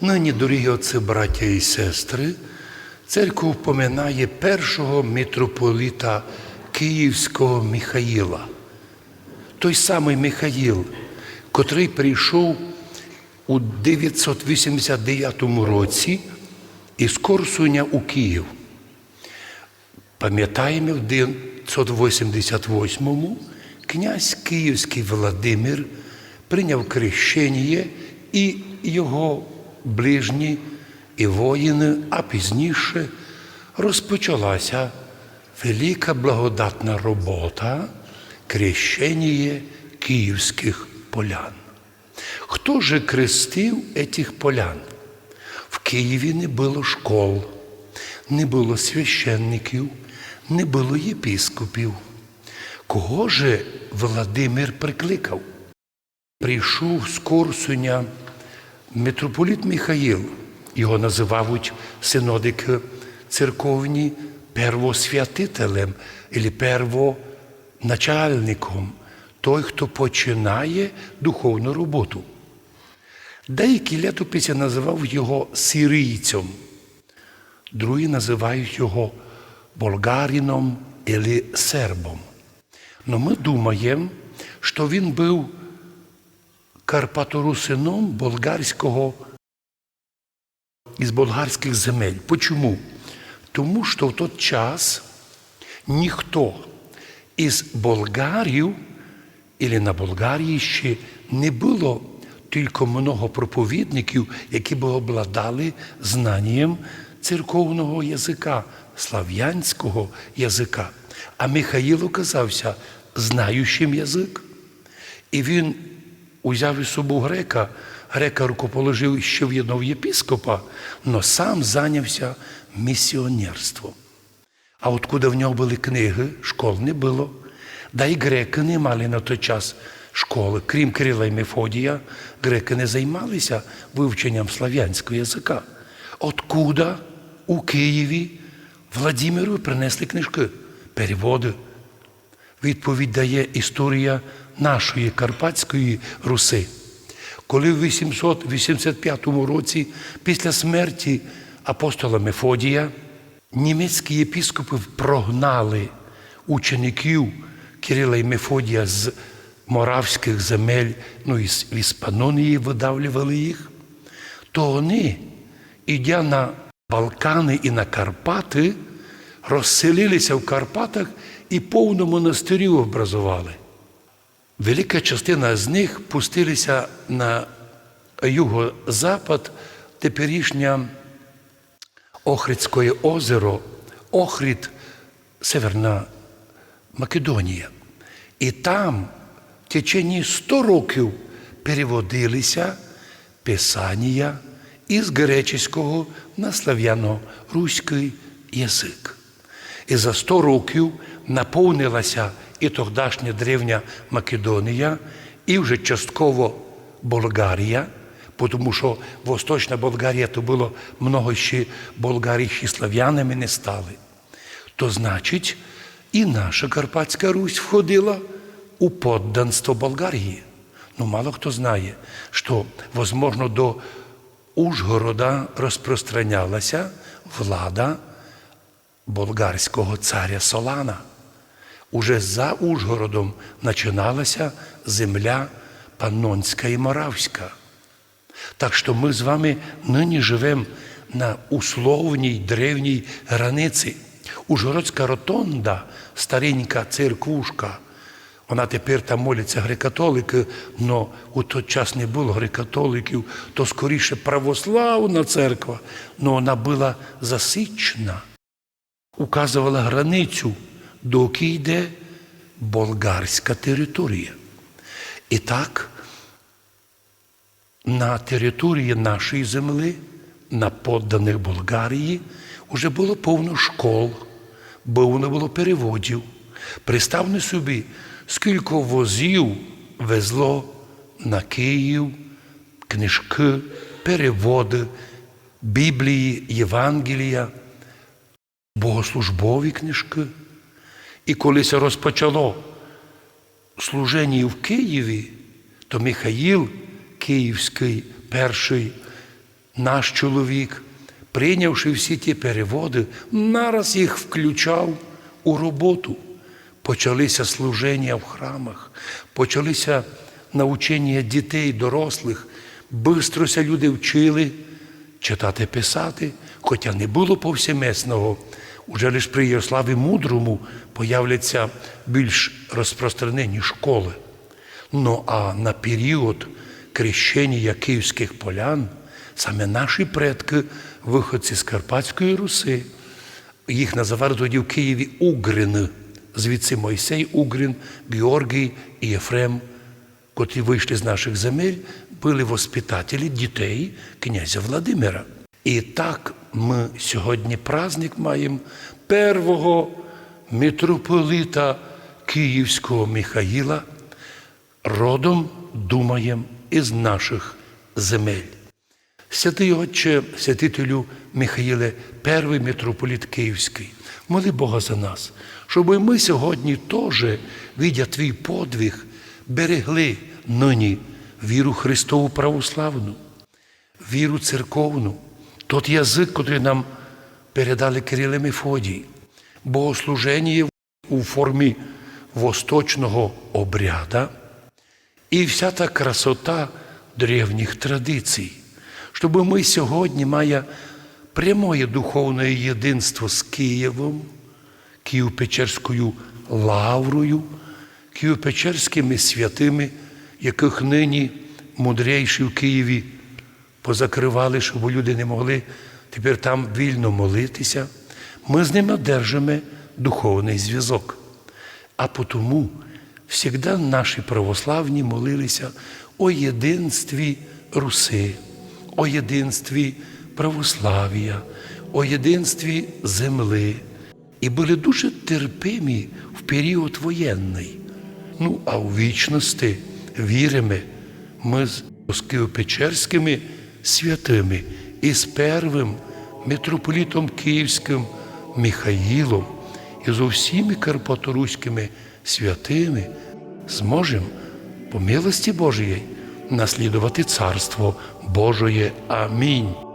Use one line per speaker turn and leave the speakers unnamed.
Нині, дорогі отці, браття і сестри, церква впоминає першого митрополита Київського Михаїла. Той самий Михаїл, котрий прийшов у 989 році із Корсуня у Київ. Пам'ятаємо, в 988-му князь Київський Володимир прийняв крещення і його ближні і воїни, а пізніше розпочалася велика благодатна робота крещення київських полян. Хто же крестив этих полян? В Києві не було школ, не було священників, не було єпіскопів. Кого же Володимир прикликав? Прийшов з Корсуня митрополіт Михаїл, його називають синодики церковні первосвятителем або первоначальником, той, хто починає духовну роботу. Деякі літописи називав його сирійцем, другі називають його болгарином або сербом. Но ми думаємо, що він був карпаторусином болгарського із болгарських земель. Почому? Тому що в той час ніхто із болгарів, або на Болгарії ще не було тільки много проповідників, які б обладали знанням церковного язика, слав'янського язика. А Михаїл оказався знаючим язик. І він узяв із собою грека, грека рукоположив ще в одного єпіскопа, але сам зайнявся місіонерством. А откуда в нього були книги, школ не було. Да й греки не мали на той час школи. Крім Кирила і Мефодія, греки не займалися вивченням слав'янського язика. Откуда у Києві Владимиру принесли книжки, переводи. Відповідь дає історія нашої Карпатської Руси. Коли в 885 році, після смерті апостола Мефодія, німецькі єпіскопи прогнали учеників Кирила і Мефодія з моравських земель, ну і з Іспанонії видавлювали їх, то вони, ідя на Балкани і на Карпати, розселилися в Карпатах і повно монастирів образували. Велика частина з них пустилися на юго-запад теперішнє Охридське озеро, Охрид, Северна Македонія. І там в течение 100 років переводилися писання із греческого на слав'яно-руський язик. І за 100 років наповнилася і тогдашня древня Македонія, і вже частково Болгарія, тому що Восточна Болгарія то було много ще Болгарії, ще слав'янами не стали. То значить, і наша Карпатська Русь входила у подданство Болгарії. Ну, мало хто знає, що, возможно, до Ужгорода розпространялася влада болгарського царя Солана. Уже за Ужгородом починалася земля Паннонська і Моравська. Так що ми з вами нині живемо на условній древній границі. Ужгородська ротонда, старенька церквушка, вона тепер там моляться греко-католики, але у той час не було греко-католиків, то скоріше православна церква, але вона була засична, указувала границю, доки йде болгарська територія. І так, на території нашої землі, на подданих Болгарії, вже було повно школ, повно було переводів. Представте собі, скільки возів везло на Київ книжки, переводи, Біблії, Євангелія, богослужбові книжки. І коли це розпочало служення в Києві, то Михаїл Київський перший наш чоловік, прийнявши всі ті переводи, нараз їх включав у роботу. Почалися служення в храмах, почалися навчання дітей, дорослих. Бистрося люди вчили читати, писати, хоча не було повсемесного. Уже лише при Ярославі Мудрому появляться більш розпространені школи. Ну а на період крещення київських полян саме наші предки, виходці з Карпатської Руси, їх називали тоді в Києві Угрини. Звідси Мойсей, Угрин, Георгій і Єфрем, котрі вийшли з наших земель, були воспитателі дітей князя Владимира. І так ми сьогодні праздник маємо первого митрополита Київського Михаїла, родом думаєм із наших земель. Святий Отче, святителю Михаїле, перший митрополіт Київський, моли Бога за нас, щоб ми сьогодні теж, видя твій подвиг, берегли нині віру Христову православну, віру церковну, тот язик, який нам передали Кирил і Мефодій, богослуження у формі восточного обряда і вся та красота древніх традицій, щоб ми сьогодні, має прямое духовне єдинство з Києвом, Києво-Печерською лаврою, Києво-Печерськими святими, яких нині мудрейші в Києві позакривали, щоб люди не могли тепер там вільно молитися. Ми з ними держимо духовний зв'язок. А потому завжди наші православні молилися о єдинстві Руси, о єдинстві православ'я, о єдинстві земли. І були дуже терпимі в період воєнний. Ну, а у вічності віримо ми з Києво-Печерськими святими і з первим митрополітом Київським Михаїлом і з усіми карпаторуськими святими зможемо по милості Божої наслідувати Царство Божоє. Амінь.